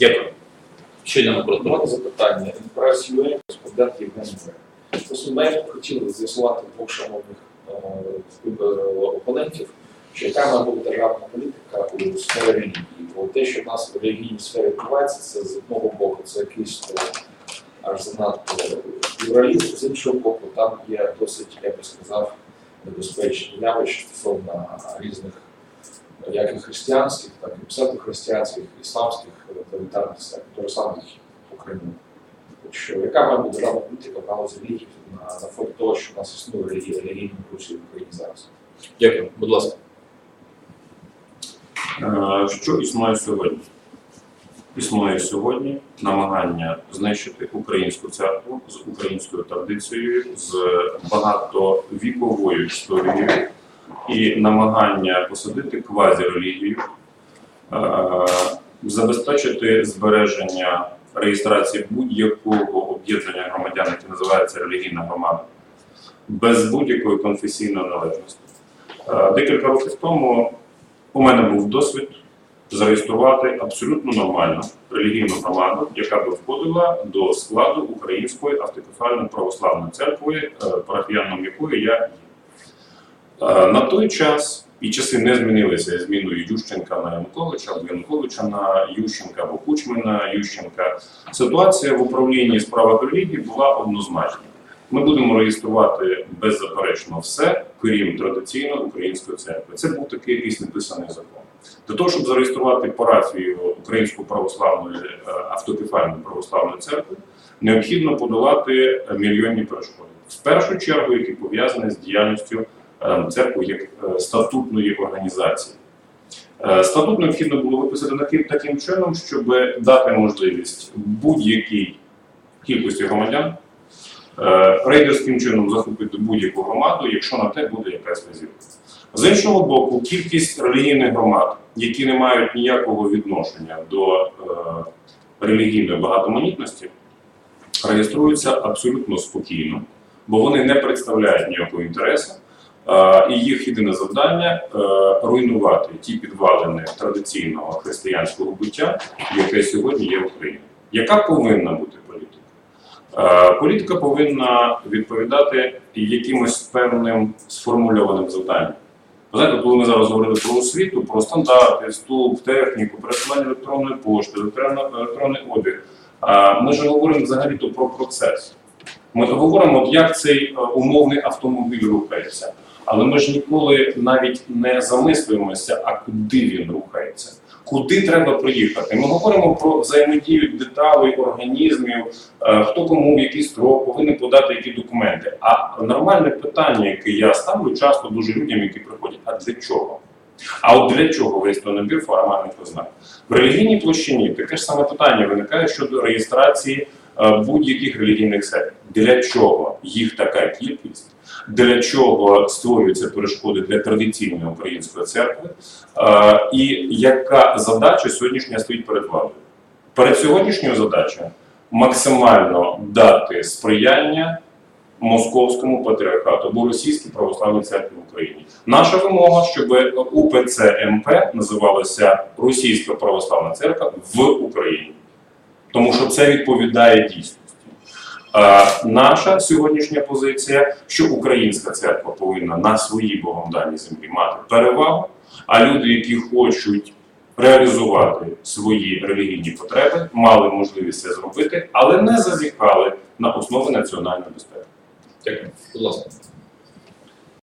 Дякую. Ще йдемо про запитання. Інтерес ЮЕ, кореспондент Євген. Просто ми хотіли з'ясувати двох шановних е, опонентів, що яка має бути державна політика у сфері релігії. Бо те, що в нас в релігійній сфері відбувається, це з одного боку, це якийсь е, аж занадто плюралізм, з іншого боку, там є досить, я би сказав, небезпечні явища стосовно різних як і християнських, так і псевдохристиянських, ісламських тоталітарних сект, того самих у Криму. Що яка має бути державна політика в галузі на, на фоні того, що в нас існує релігія, релігійна Русі в Україні зараз? Дякую. Будь ласка. Е, Що існує сьогодні? Існує сьогодні намагання знищити українську церкву з українською традицією, з багатовіковою історією і намагання посадити квазірелігію, е, забезпечити збереження реєстрації будь-якого об'єднання громадян, яке називається релігійна громада, без будь-якої конфесійної належності. Е, Декілька років тому у мене був досвід зареєструвати абсолютно нормальну релігійну громаду, яка би входила до складу Української автокефальної православної церкви, е, парафіяном якої я є. Е, На той час і часи не змінилися зміною Ющенка на Януковича, Януковича на Ющенка, або Кучми на Ющенка. Ситуація в управлінні справах релігії була однозначна. Ми будемо реєструвати беззаперечно все, крім традиційної української церкви. Це був такий якийсь неписаний закон. Для того, щоб зареєструвати парафію Української православної е, автокефальної православної церкви, необхідно подолати мільйонні перешкоди. В першу чергу, які пов'язані з діяльністю е, церкви як е, статутної організації. Е, Статут необхідно було виписати таким, чином, щоб дати можливість будь-якій кількості громадян рейдерським чином захопити будь-яку громаду, якщо на те буде якась вказівка. З іншого боку, кількість релігійних громад, які не мають ніякого відношення до релігійної багатоманітності, реєструються абсолютно спокійно, бо вони не представляють ніякого інтересу. І їх єдине завдання е, руйнувати ті підвалини традиційного християнського буття, яке сьогодні є в Україні. Яка повинна бути політика? Е, Політика повинна відповідати якимось певним сформульованим завданням. Знаєте, коли ми зараз говорили про освіту, про стандарти, ступ, техніку, пересування електронної пошти, електронний обіг, ми ж говоримо взагалі то про процес. Ми говоримо, от як цей е, умовний автомобіль рухається, але ми ж ніколи навіть не замислюємося, а куди він рухається. Куди треба приїхати? Ми говоримо про взаємодію деталей, організмів, е, хто кому в який строк повинен подати які документи. А нормальне питання, яке я ставлю часто дуже людям, які приходять: а для чого? А от для чого весь набір формальних ознак? В релігійній площині таке ж саме питання виникає щодо реєстрації будь-яких релігійних сект. Для чого їх така кількість? Для чого створюються перешкоди для традиційної української церкви? Е, І яка задача сьогоднішня стоїть перед владою? Перед сьогоднішньою задачею максимально дати сприяння московському патріархату або російській православній церкві в Україні. Наша вимога, щоб УПЦ МП називалася Російська православна церква в Україні, тому що це відповідає дійсності. Наша сьогоднішня позиція, що українська церква повинна на своїй богом даній землі мати перевагу, а люди, які хочуть реалізувати свої релігійні потреби, мали можливість це зробити, але не зазіхали на основи національної безпеки. Дякую. Будь ласка.